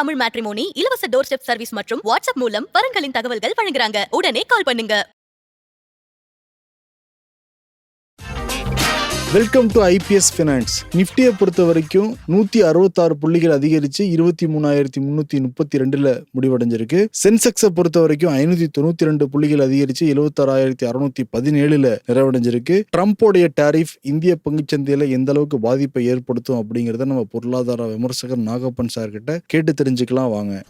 Tamil matrimony இலவச door step service மற்றும் WhatsApp மூலம் வரன்களின் தகவல்கள் வழங்குறாங்க. உடனே கால் பண்ணுங்க. வெல்கம் டு ஐபிஎஸ் ஃபினான்ஸ் நிஃப்டியை பொறுத்த வரைக்கும் நூற்றி அறுபத்தாறு புள்ளிகள் அதிகரிச்சு இருபத்தி மூணாயிரத்தி முந்நூற்றி முப்பத்தி ரெண்டில் முடிவடைஞ்சிருக்கு. சென்செக்ஸை பொறுத்த வரைக்கும் ஐநூற்றி தொண்ணூற்றி ரெண்டு புள்ளிகள் அதிகரிச்சு எழுபத்தாறாயிரத்தி அறுநூத்தி பதினேழில் நிறைவடைஞ்சிருக்கு. ட்ரம்ப்போடைய டாரிஃப் இந்திய பங்குச்சந்தையில் எந்த அளவுக்கு பாதிப்பை ஏற்படுத்தும் அப்படிங்கிறத நம்ம பொருளாதார விமர்சகர் நாகப்பன் சார் கிட்ட கேட்டு தெரிஞ்சுக்கலாம் வாங்க.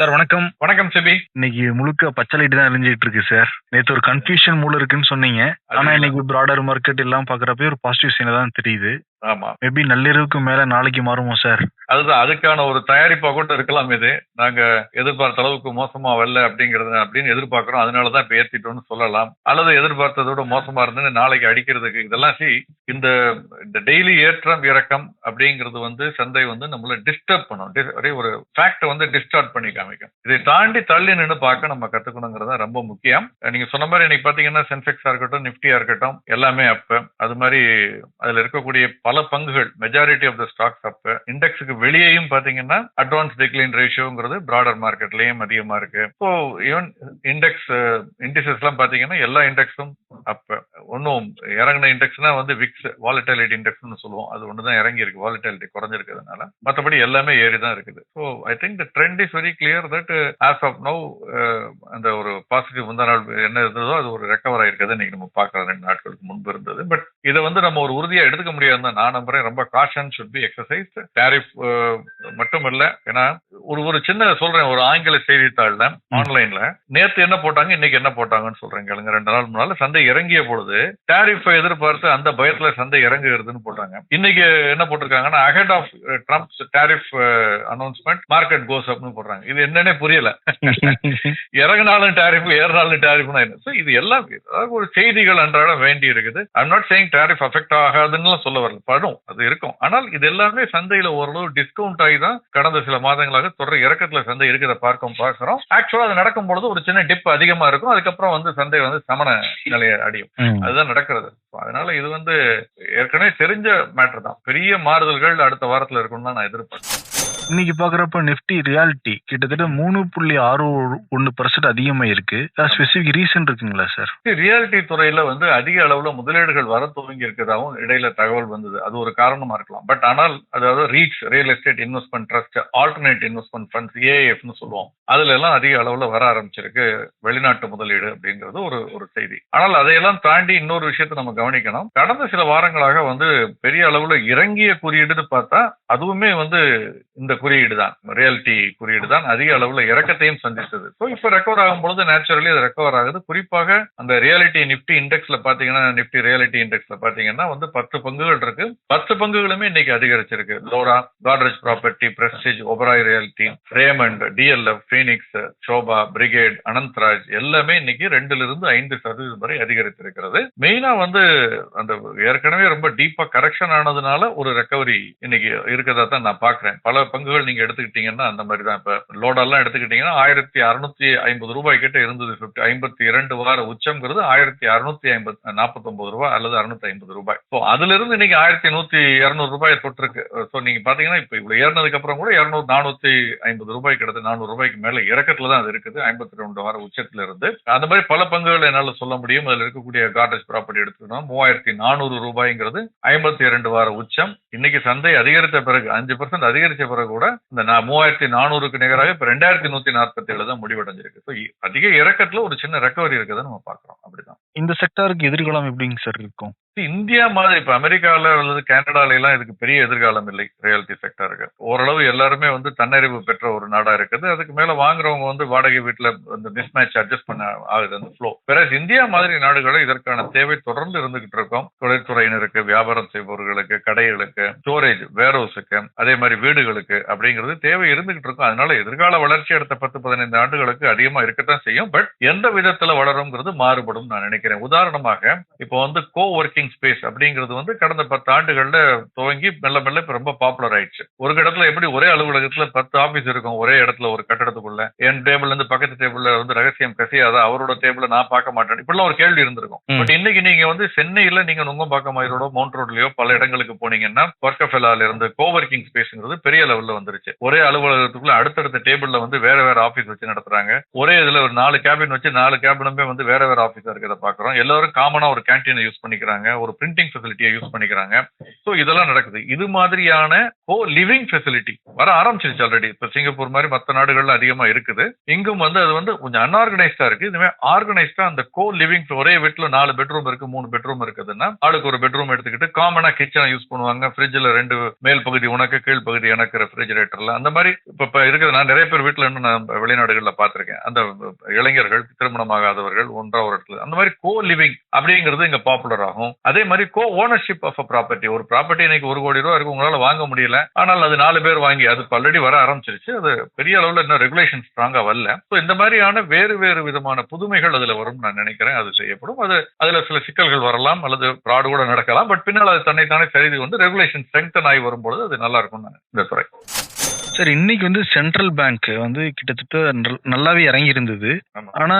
சார் வணக்கம். வணக்கம் சிபி. இன்னைக்கு முழுக்க பச்சை லைட் தான் எரிஞ்சிட்டு இருக்கு சார் நேத்து ஒரு கன்ஃபியூஷன் மூல இருக்குன்னு சொன்னீங்க. ஆனா இன்னைக்கு ப்ராடர் மார்க்கெட் எல்லாம் பாக்குறப்ப ஒரு பாசிட்டிவ் சைனா தான் தெரியுது. ஆமா. மேபி நள்ளிரவுக்கு மேல நாளைக்கு மாறுமோ சார்? அதுதான் அதுக்கான ஒரு தயாரிப்பா கூட இருக்கலாம் இது. நாங்க எதிர்பார்த்த அளவுக்கு மோசமா வரல அப்படிங்கறது அப்படின்னு எதிர்பார்க்கிறோம். அதனாலதான் இப்ப ஏத்திட்டோம்னு சொல்லலாம். அல்லது எதிர்பார்த்ததோட மோசமா இருந்துன்னு நாளைக்கு அடிக்கிறதுக்கு இதெல்லாம் சி இந்த டெய்லி ஏற்றம் இறக்கம் அப்படிங்கிறது வந்து சந்தை வந்து நம்மள டிஸ்டர்ப் பண்ணும். ஒரே ஒரு ஃபேக்ட் வந்து டிஸ்டார்ட் பண்ணி காமிக்கும். இதை தாண்டி தள்ளி நின்று பார்க்க நம்ம கத்துக்கணுங்கிறது ரொம்ப முக்கியம். நீங்க சொன்ன மாதிரி இன்னைக்கு பாத்தீங்கன்னா சென்செக்ஸா இருக்கட்டும் நிப்டியா இருக்கட்டும் எல்லாமே அப்ப அது மாதிரி அதுல இருக்கக்கூடிய பல பங்குகள் மெஜாரிட்டி ஆஃப் த ஸ்டாக்ஸ் அப்ப இண்டெக்ஸுக்கு வெளியேயும் பாத்தீங்கன்னா அட்வான்ஸ் டிக்ளைன் ரேஷியோங்கிறது பிராடர் மார்க்கெட்லயும் அதிகமா இருக்கு. இப்போ ஈவன் இண்டெக்ஸ் இண்டிசஸ் uh, எல்லாம் பாத்தீங்கன்னா எல்லா இண்டெக்ஸும் அப்ப ஒன்றும் இறங்கின இண்டெக்ஸ்னா வந்து விக்ஸ் வாலட்டிலிட்டி இண்டெக்ஸ்னு சொல்லுவோம். அது ஒன்று தான் இறங்கி இருக்கு வாலட்டிலிட்டி குறைஞ்சிருக்கிறதுனால. மற்றபடி எல்லாமே ஏறி தான் இருக்குது so I think the trend is very clear that as of now அந்த ஒரு பாசிட்டிவ் முந்தா நாள் என்ன இருந்ததோ அது ஒரு ரெக்கவர் ஆயிருக்கிறது இன்னைக்கு நம்ம பார்க்கலாம். ரெண்டு நாட்களுக்கு முன்பு இருந்தது. பட் இதை வந்து நம்ம ஒரு உறுதியா எடுத்துக்க முடியாது தான் நான் நம்புறேன். ரொம்ப caution should be exercise tariff மட்டும் இல்ல ஏன்னா ஒரு ஒரு சின்ன சொல்றேன். ஒரு ஆங்கில செய்தித்தாள்ல ஆன்லைன்ல நேத்து என்ன போட்டாங்க இன்னைக்கு என்ன போட்டாங்கன்னு சொல்றேன் கேளுங்க. ரெண்டு நாள் முன்னால சந்தை இறங்கிய பொழுது டேரிஃபை எதிர்பார்த்து அந்த பயத்துல சந்தை இறங்குகிறதுன்னு போட்டாங்க இன்னைக்கு என்ன போட்டிருக்காங்கன்னா ahead of Trump's tariff announcement market goes அப்னு போடுறாங்க. இது என்னன்னே புரியல. இறங்கினாலும் டேரிஃப் ஏறினாலும் டேரிஃப்னா என்ன? இது எல்லாம் அதாவது ஒரு செய்திகள் அன்றாடம் வேண்டி இருக்குது. I'm not saying tariff affect ஆகாதுன்னு சொல்ல வரல. படும். அது இருக்கும். ஆனால் இது எல்லாமே சந்தையில ஓரளவு டிஸ்கவுண்ட் ஆகி தான் கடந்த சில மாதங்களாக தொடர் இறக்கத்துல சந்தை இருக்கிறத பார்க்கும் பார்க்கிறோம். ஆக்சுவலா அது நடக்கும் பொழுது ஒரு சின்ன டிப் அதிகமா இருக்கும். அதுக்கப்புறம் வந்து சந்தை வந்து சமண நிலையை அடையும். ம். இதுதான் நடக்கிறது. அதனால இது வந்து ஏற்கனவே தெரிஞ்ச மேட்டர் தான். பெரிய மாறுதல்கள் அடுத்த வாரத்தில் இருக்கும்னு தான் நான் எதிர்பார்க்கிறேன் இன்னைக்கு பாக்குறப்ப நிஃப்டி ரியாலிட்டி கிட்டத்தட்ட மூணு புள்ளி ஆறு ஒன்னு பர்சன்ட் அதிகமா இருக்கு. ஸ்பெசிபிக் ரீசன் இருக்குங்களா சார் ரியாலிட்டி துறையில வந்து அதிக அளவுல முதலீடுகள் வர துவங்கி இருக்கிறதாவும் இடையில தகவல் வந்தது. அது ஒரு காரணமா இருக்கலாம். பட் ஆனால் அதாவது REITs real estate investment trust alternate investment funds ஏஎஃப்னு சொல்லுவோம். அதுல எல்லாம் அதிக அளவுல வர ஆரம்பிச்சிருக்கு வெளிநாட்டு முதலீடு அப்படிங்கிறது ஒரு ஒரு செய்தி. ஆனால் அதையெல்லாம் தாண்டி இன்னொரு விஷயத்தை நம்ம கவனிக்கணும். கடந்த சில வாரங்களாக வந்து பெரிய அளவுல இறங்கிய குறியீடுன்னு பார்த்தா அதுவுமே வந்து இந்த குறியீடு தான் ரியாலிட்டி குறியீடு தான் அதிக அளவுல இறக்கத்தையும் சந்தித்தது. ஸோ இப்போ ரெக்கவர் ஆகும் பொழுது நேச்சுரலி அது ரெக்கவர் ஆகுது. குறிப்பாக அந்த ரியாலிட்டி நிப்டி இண்டெக்ஸ்ல பாத்தீங்கன்னா நிப்டி ரியாலிட்டி இண்டெக்ஸ்ல பாத்தீங்கன்னா வந்து பத்து பங்குகள் இருக்கு. பத்து பங்குகளுமே இன்னைக்கு அதிகரிச்சிருக்கு. Lola Godrej property Prestige Oberoi realty Raymond DLF Phoenix Sobha Brigade Anantraj எல்லாமே இன்னைக்கு ரெண்டுல இருந்து ஐந்து சதவீதம் வரை அதிகரித்திருக்கிறது. மெயினா வந்து அந்த ஏற்கனவே ரொம்ப டீப்பா கரெக்ஷன் ஆனதுனால ஒரு ரெக்கவரி இன்னைக்கு இருக்கிறதா தான் நான் பாக்குறேன். பல பங்கு பங்குகள் நீங்க எடுத்துக்கிட்டீங்கன்னா அந்த மாதிரி தான் இப்ப லோடெல்லாம் எடுத்துக்கிட்டீங்கன்னா ஆயிரத்தி அறுநூத்தி ஐம்பது ரூபாய் கிட்ட இருந்தது. 50 ஐம்பத்தி இரண்டு வார உச்சம்ங்கிறது ஆயிரத்தி அறுநூத்தி ஐம்பத்தி நாற்பத்தி ரூபாய் அல்லது அறுநூத்தி ஐம்பது ரூபாய். ஸோ அதுல இருந்து இன்னைக்கு ஆயிரத்தி நூத்தி இருநூறு ரூபாய் தொட்டிருக்கு. ஸோ நீங்க பாத்தீங்கன்னா இப்ப இவ்வளவு ஏறினதுக்கு அப்புறம் கூட இருநூறு நானூத்தி ஐம்பது ரூபாய் கிட்ட நானூறு ரூபாய்க்கு மேல இறக்கத்துல தான் அது இருக்குது. ஐம்பத்தி ரெண்டு வார உச்சத்துல இருந்து அந்த மாதிரி பல பங்குகள் என்னால சொல்ல முடியும். அதுல இருக்கக்கூடிய கார்டேஜ் ப்ராப்பர்ட்டி எடுத்துக்கணும் மூவாயிரத்தி நானூறு ரூபாய்ங்கிறது ஐம்பத்தி இரண்டு வார உச்சம். இன்னைக்கு சந்தை அதிகரித்த பிறகு அஞ்சு பர்சன்ட் அதிகரிச்ச பிறகு கூட இந்த மூவாயிரத்தி நானூறுக்கு நிகராக இப்ப ரெண்டாயிரத்தி நூத்தி நாற்பத்தி ஏழு தான் முடிவடைஞ்சிருக்கு. ஸோ அதிக இறக்கத்துல ஒரு சின்ன ரெக்கவரி இருக்குதை நம்ம பாக்குறோம் அப்படிதான். இந்த செக்டாருக்கு எதிர்காலம் எப்படிங்க சார் இருக்கும்? இந்தியா மாதிரி இப்ப அமெரிக்கால அல்லது கனடால எல்லாம் இதுக்கு பெரிய எதிர்காலம் இல்லை ரியாலிட்டி செக்டருக்கு ஓரளவு எல்லாருமே வந்து தன்னறிவு பெற்ற ஒரு நாடா இருக்குது. அதுக்கு மேல வாங்குறவங்க வந்து வாடகை வீட்டுல இந்த மிஸ்மேட்ச் அட்ஜஸ்ட் பண்ண ஆகுது அந்த ஃப்ளோ பிறகு இந்தியா மாதிரி நாடுகளில் இதற்கான தேவை தொடர்ந்து இருந்துகிட்டு இருக்கும். தொழில்துறையினருக்கு வியாபாரம் செய்பவர்களுக்கு கடைகளுக்கு ஸ்டோரேஜ் வேர்ஹவுஸுக்கு அதே மாதிரி வீடுகளுக்கு அப்படிங்கிறது தேவை இருந்துகிட்டு இருக்கும். அதனால எதிர்கால வளர்ச்சி அடுத்த பத்து பதினைந்து ஆண்டுகளுக்கு அதிகமா இருக்கத்தான் செய்யும். பட் எந்த விதத்துல வளருங்கிறது மாறுபடும் நான் நினைக்கிறேன். உதாரணமாக இப்போ வந்து கோ ஒர்க்கிங் கோவர்க்கிங் ஸ்பேஸ் அப்படிங்கிறது வந்து கடந்த பத்து ஆண்டுகள்ல துவங்கி மெல்ல மெல்ல இப்ப ரொம்ப பாப்புலர் ஆயிடுச்சு. ஒரு இடத்துல எப்படி ஒரே அலுவலகத்துல பத்து ஆபீஸ் இருக்கும் ஒரே இடத்துல ஒரு கட்டடத்துக்குள்ள? என் டேபிள்ல இருந்து பக்கத்து டேபிள்ல வந்து ரகசியம் கசியாதா? அவரோட டேபிள நான் பார்க்க மாட்டேன். இப்படிலாம் ஒரு கேள்வி இருந்திருக்கும். பட் இன்னைக்கு நீங்க வந்து சென்னையில நீங்க நுங்கம்பாக்கம் ரோடோ மவுண்ட் ரோட்லயோ பல இடங்களுக்கு போனீங்கன்னா ஒர்க்கஃபெல்லால இருந்து கோவர்க்கிங் ஸ்பேஸ்ங்கிறது பெரிய லெவல்ல வந்துருச்சு. ஒரே அலுவலகத்துக்குள்ள அடுத்தடுத்த டேபிள்ல வந்து வேற வேற ஆபீஸ் வச்சு நடத்துறாங்க. ஒரே இதுல ஒரு நாலு கேபின் வச்சு நாலு கேபினுமே வந்து வேற வேற ஆபீஸா இருக்கிறத பாக்குறோம். எல்லாரும் காமனா ஒரு கேன்டீனை யூஸ் பண்ணிக்கிறாங்க. ஒரு பிரிண்டிங் ஃபெசிலிட்டியை யூஸ் பண்ணிக்கிறாங்க. ஸோ இதெல்லாம் நடக்குது. இது மாதிரியான கோ லிவிங் ஃபெசிலிட்டி வர ஆரம்பிச்சிருச்சு ஆல்ரெடி இப்போ சிங்கப்பூர் மாதிரி மற்ற நாடுகள்ல அதிகமா இருக்குது. இங்கும் வந்து அது வந்து கொஞ்சம் அன்ஆர்கனைஸ்டா இருக்கு. இதுவே ஆர்கனைஸ்டா அந்த கோ லிவிங் ஒரே வீட்டில் நாலு பெட்ரூம் இருக்கு மூணு பெட்ரூம் இருக்குதுன்னா ஆளுக்கு ஒரு பெட்ரூம் எடுத்துக்கிட்டு காமனா கிச்சனை யூஸ் பண்ணுவாங்க. ஃப்ரிட்ஜில் ரெண்டு மேல் பகுதி உனக்கு கீழ் பகுதி எனக்கு ரெஃப்ரிஜரேட்டர்ல அந்த மாதிரி இப்ப இப்ப நான் நிறைய பேர் வீட்டில் இன்னும் நான் வெளிநாடுகள்ல பார்த்திருக்கேன். அந்த இளைஞர்கள் திருமணமாகாதவர்கள் ஒன்றா ஒரு இடத்துல. அந்த மாதிரி கோ லிவிங் அப்படிங்கிறது இங்க பாப்புலர் ஆகும். அதே மாதிரி கோ ஓனர்ஷிப் ஆஃப் ப்ராப்பர்ட்டி ஒரு ப்ராப்பர்ட்டி இன்னைக்கு ஒரு கோடி ரூபா இருக்கு உங்களால வாங்க முடியல. ஆனால் அது நாலு பேர் வாங்கி அது ஆல்ரெடி வர ஆரம்பிச்சிருச்சு. அது பெரிய அளவில் இன்னும் ரெகுலேஷன் ஸ்ட்ராங்கா வரல. ஸோ இந்த மாதிரியான வேறு வேறு விதமான புதுமைகள் அதுல வரும் நான் நினைக்கிறேன். அது செய்யப்படும். அது அதுல சில சிக்கல்கள் வரலாம் அல்லது ஃப்ராடு கூட நடக்கலாம். பட் பின்னால் அது தன்னைத்தானே சரிது வந்து ரெகுலேஷன் ஸ்ட்ரெங்தன் ஆகி வரும்பொழுது அது நல்லா இருக்கும் நான் இந்த துறை. சார் இன்னைக்கு வந்து சென்ட்ரல் பேங்க் வந்து கிட்டத்தட்ட நல்- நல்லாவே இறங்கி இருந்தது. ஆனா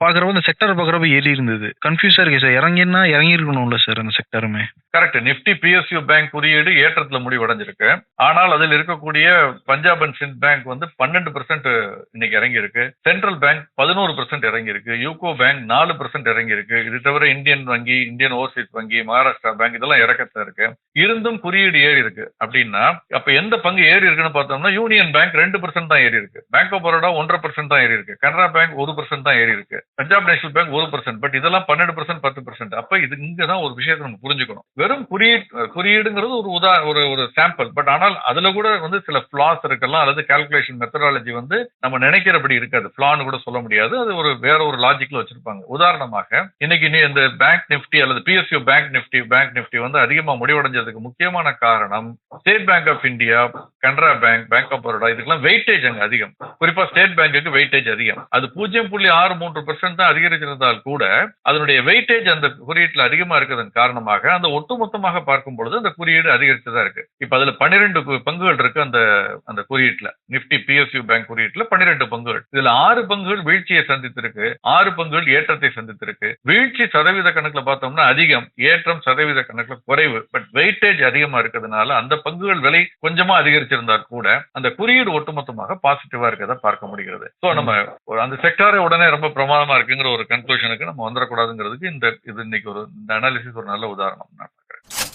பாக்குறப்ப இந்த செக்டர் பாக்குறப்ப ஏறி இருந்தது கன்ஃபியூஸா இருக்கு சார் இறங்கினா இறங்கி இருக்கணும்ல சார் அந்த செக்டருமே கரெக்ட் நிப்டி பிஎஸ்யூ பேங்க் குறியீடு ஏற்றத்துல முடிவடைஞ்சிருக்கு. ஆனால் அதில் இருக்கக்கூடிய பஞ்சாப் அண்ட் சிந்த் பேங்க் வந்து பன்னெண்டு பெர்சென்ட் இன்னைக்கு இறங்கி இருக்கு சென்ட்ரல் பேங்க் பதினோரு பெர்சென்ட் இறங்கி இருக்கு யூகோ பேங்க் நாலு பெர்சென்ட் இறங்கி இருக்கு இது தவிர இந்தியன் வங்கி இந்தியன் ஓவர்சீஸ் வங்கி மகாராஷ்டிரா பேங்க் இதெல்லாம் இறக்கத்துல இருக்கு. இருந்தும் குறியீடு ஏறி இருக்கு அப்படின்னா அப்ப எந்த பங்கு ஏறி இருக்குன்னு பார்த்தோம்னா யூனியன் பேங்க் ரெண்டு பர்சன்ட் தான் ஏறி இருக்கு. பேங்க் ஆஃப் பரோடா ஒன்றரை பர்சன்ட் தான் ஏறி இருக்கு. கனரா பேங்க் ஒரு பர்சன்ட் தான் ஏறி இருக்கு. பஞ்சாப் நேஷனல் பேங்க் ஒரு பர்சன்ட் பட் இதெல்லாம் பன்னெண்டு பர்சன்ட் பத்து பர்சன்ட் அப்ப இது இங்க தான் ஒரு விஷயத்தை நம்ம புரிஞ்சுக்கணும். வெறும் குறியீடு குறியீடுங்கிறது ஒரு உதா ஒரு ஒரு சாம்பிள் பட் ஆனால் அதுல கூட வந்து சில பிளாஸ் இருக்கலாம். அல்லது கால்குலேஷன் மெத்தடாலஜி வந்து நம்ம நினைக்கிறபடி இருக்காது. ஃபிளான்னு கூட சொல்ல முடியாது. அது ஒரு வேற ஒரு லாஜிக்ல வச்சிருப்பாங்க. உதாரணமாக இன்னைக்கு நீ இந்த பேங்க் நிப்டி அல்லது PSU bank Nifty bank Nifty வந்து அதிகமா முடிவடைஞ்சதுக்கு முக்கியமான காரணம் State Bank of India Canara Bank Bank of Baroda இதுக்கெல்லாம் வெயிட்டேஜ் அங்கே அதிகம். குறிப்பா ஸ்டேட் பேங்குக்கு வெயிட்டேஜ் அதிகம். அது பூஜ்ஜியம் புள்ளி ஆறு மூன்று பெர்சென்ட் தான் அதிகரிச்சிருந்தால் கூட அதனுடைய வெயிட்டேஜ் அந்த குறியீட்டில் அதிகமா இருக்கிறதன் காரணமாக அந்த ஒட்டுமொத்தமாக பார்க்கும் பொழுது அந்த குறியீடு அதிகரிச்சுதான் இருக்கு. இப்போ அதுல பன்னிரெண்டு பங்குகள் இருக்கு அந்த அந்த குறியீட்டில். நிப்டி பிஎஸ்யூ பேங்க் குறியீட்டில் பன்னிரெண்டு பங்குகள். இதுல ஆறு பங்குகள் வீழ்ச்சியை சந்தித்திருக்கு. ஆறு பங்குகள் ஏற்றத்தை சந்தித்திருக்கு. வீழ்ச்சி சதவீத கணக்குல பார்த்தோம்னா அதிகம். ஏற்றம் சதவீத கணக்குல குறைவு. பட் வெயிட்டேஜ் அதிகமா இருக்கிறதுனால அந்த பங்குகள் விலை கொஞ்சமா அதிகரிச்சிருந்தா கூட அந்த குறியீடு ஒட்டுமொத்தமாக பாசிட்டிவா இருக்கிறத பார்க்க முடிகிறது. சோ நம்ம அந்த செக்டாரே உடனே ரொம்ப பிரமாதமா இருக்குங்கிற ஒரு கன்க்ளூஷனுக்கு நம்ம வந்துடக்கூடாதுங்கிறதுக்கு இந்த இது இன்னைக்கு ஒரு இந்த அனாலிசிஸ் ஒரு நல்ல உதாரணம் நான் பார்க்கிறேன்.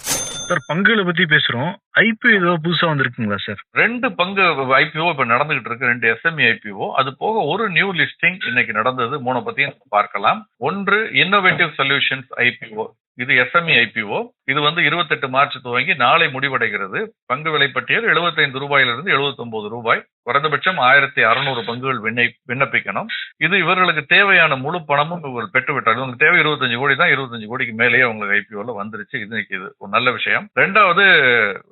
சார் பங்குகளை பத்தி பேசுறோம். ஐபிஓ ஏதோ புதுசா வந்திருக்குங்களா சார்? ரெண்டு பங்கு ஐபிஓ இப்ப நடந்துகிட்டு இருக்கு. ரெண்டு எஸ்எம்இ ஐபிஓ. அது போக ஒரு நியூ லிஸ்டிங் இன்னைக்கு நடந்தது. மூணு பத்தியும் பார்க்கலாம். ஒன்று இன்னோவேட்டிவ் சொல்யூஷன்ஸ் ஐபிஓ. இது எஸ்எம்இ ஐபிஓ இது வந்து இருபத்தெட்டு மார்ச் துவங்கி நாளை முடிவடைகிறது. பங்கு விலை பட்டியல் 75 ரூபாயிலிருந்து 79 ரூபாய். குறைந்தபட்சம் ஆயிரத்தி அறுநூறு பங்குகள் விண்ணை விண்ணப்பிக்கணும். இது இவர்களுக்கு தேவையான முழு பணமும் இவர்கள் பெற்றுவிட்டார்கள். உங்களுக்கு தேவை இருபத்தஞ்சு கோடி தான். இருபத்தஞ்சு கோடிக்கு மேலேயே உங்களுக்கு ஐபிஓல வந்துருச்சு. இது இது ஒரு நல்ல விஷயம். ரெண்டாவது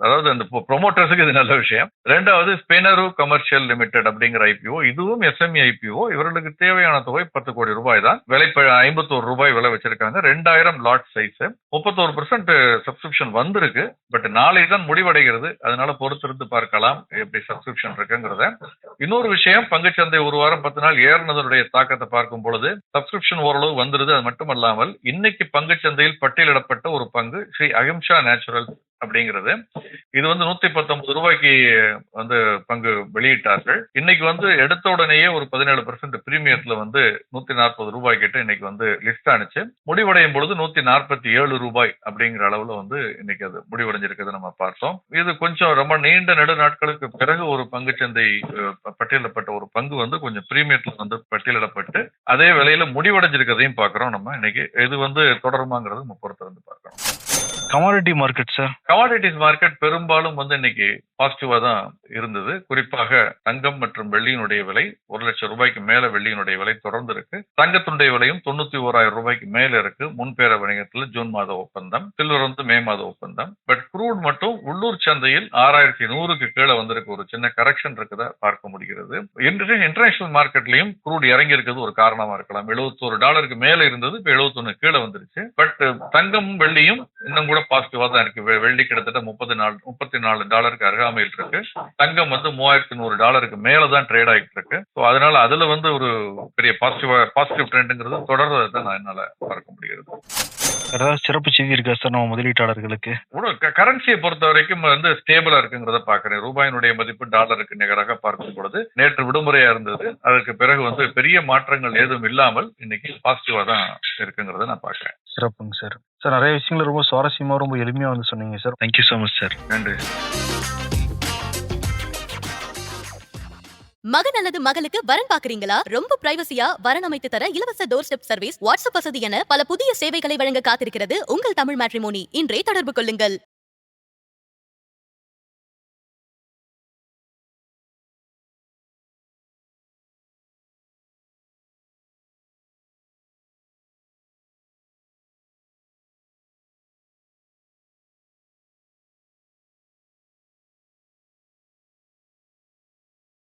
அதாவது அந்த ப்ரொமோட்டர்ஸுக்கு இது நல்ல விஷயம். ரெண்டாவது ஸ்பெனரு கமர்ஷியல் லிமிடெட் அப்படிங்கிற ஐபிஓ இதுவும் எஸ்எம்இ ஐபிஓ இவர்களுக்கு தேவையான தொகை பத்து கோடி ரூபாய் தான். விலை ஐம்பத்தோரு ரூபாய் விலை வச்சிருக்காங்க. ரெண்டாயிரம் லாட் சைஸ் முப்பத்தோரு பர்சன்ட் சப்ஸ்கிரிப்ஷன் வந்திருக்கு பட் நாளை தான் முடிவடைகிறது. அதனால பொறுத்திருந்து பார்க்கலாம் எப்படி சப்ஸ்கிரிப்ஷன் இருக்குங்கிறத. இன்னொரு விஷயம் பங்குச்சந்தை ஒரு வாரம் பத்து நாள் ஏறினதனுடைய தாக்கத்தை பார்க்கும் பொழுது சப்ஸ்கிரிப்ஷன் ஓரளவு வந்துருது. அது மட்டுமல்லாமல் இன்னைக்கு பங்குச்சந்தையில் பட்டியலிடப்பட்ட ஒரு பங்கு ஸ்ரீ அகிம்சா நேச்சுரல் அப்படிங்கிறது. இது வந்து நூத்தி பத்தொன்பது ரூபாய்க்கு வந்து பங்கு வெளியிட்டார்கள். இன்னைக்கு வந்து எடுத்த உடனேயே ஒரு பதினேழு பெர்சென்ட் பிரீமியத்துல வந்து நூத்தி நாற்பது ரூபாய் கிட்ட இன்னைக்கு வந்து லிஸ்ட் ஆனிச்சு. முடிவடையும் பொழுது நூத்தி நாற்பத்தி ஏழு ரூபாய் அப்படிங்கிற அளவுல வந்து இன்னைக்கு அது முடிவடைஞ்சிருக்கிறது நம்ம பார்த்தோம். இது கொஞ்சம் ரொம்ப நீண்ட நெடு நாட்களுக்கு பிறகு ஒரு பங்கு சந்தை பட்டியலிடப்பட்ட ஒரு பங்கு வந்து கொஞ்சம் பிரீமியத்துல வந்து பட்டியலிடப்பட்டு அதே விலையில முடிவடைஞ்சிருக்கிறதையும் பார்க்கிறோம் நம்ம. இன்னைக்கு இது வந்து தொடருமாங்கிறது நம்ம பொறுத்திருந்து commodity market sir commodities market பெரும்பாலும் வந்து இன்னைக்கு பாசிட்டிவா தான் இருந்தது. குறிப்பாக தங்கம் மற்றும் வெள்ளியினுடைய விலை ஒரு லட்சம் ரூபாய்க்கு மேல வெள்ளியினுடைய விலை தொடர்ந்து இருக்கு. தங்கத்துடைய விலையும் தொண்ணூத்தி ஓராயிரம் ரூபாய்க்கு மேல இருக்கு. முன்பேர வணிகத்தில் ஜூன் மாத ஒப்பந்தம் சில்வர் வந்து மே மாத ஒப்பந்தம். பட் குரூட் மட்டும் உள்ளூர் சந்தையில் ஆறாயிரத்தி நூறுக்கு கீழே வந்திருக்கு. ஒரு சின்ன கரெக்ஷன் இருக்குதா பார்க்க முடிகிறது. இன்டர்நேஷனல் மார்க்கெட்லயும் குரூட் இறங்கி இருக்கிறது ஒரு காரணமா இருக்கலாம். எழுபத்தோரு டாலருக்கு மேல இருந்தது இப்ப எழுபத்தொன்னு கீழே வந்துருச்சு. பட் தங்கம் வெள்ளியும் இன்னும் கூட பாசிட்டிவா தான் இருக்கு. வெள்ளி கிட்டத்தட்ட முப்பது நாலு முப்பத்தி நாலு டாலருக்கு அருகாமையில் இருக்கு. தங்கம் வந்து மூவாயிரத்தி நூறு டாலருக்கு மேல தான் ட்ரேட் ஆகிட்டு இருக்கு. ஸோ அதனால அதுல வந்து ஒரு பெரிய பாசிட்டிவா பாசிட்டிவ் ட்ரெண்டுங்கிறது தொடர்றதை தான் நான் என்னால பார்க்க முடிகிறது. ஏதாவது சிறப்பு செய்தி இருக்கா சார் நம்ம முதலீட்டாளர்களுக்கு? கரன்சியை பொறுத்த வரைக்கும் வந்து ஸ்டேபிளா இருக்குங்கிறத பாக்குறேன் ரூபாயினுடைய மதிப்பு டாலருக்கு நிகராக பார்க்கும் பொழுது நேற்று விடுமுறையா இருந்தது. அதற்கு பிறகு வந்து பெரிய மாற்றங்கள் ஏதும் இல்லாமல் இன்னைக்கு பாசிட்டிவா தான் இருக்குங்கிறத நான் பாக்குறேன் சிறப்புங்க சார் சார் நிறைய விஷயங்கள் ரொம்ப சுவாரஸ்யமா ரொம்ப எளிமையா வந்து சொன்னீங்க sir thank you so much sir நன்றி. மகன் அல்லது மகளுக்கு வரன் பாக்குறீங்களா ரொம்ப பிரைவசியா வரன் அமைத்து தர இலவச டோர் ஸ்டெப் சர்வீஸ் வாட்ஸ்அப் வசதி என பல புதிய சேவைகளை வழங்க காத்திருக்கிறது உங்கள் தமிழ் மேட்ரிமோனி இன்றே தொடர்பு கொள்ளுங்கள்.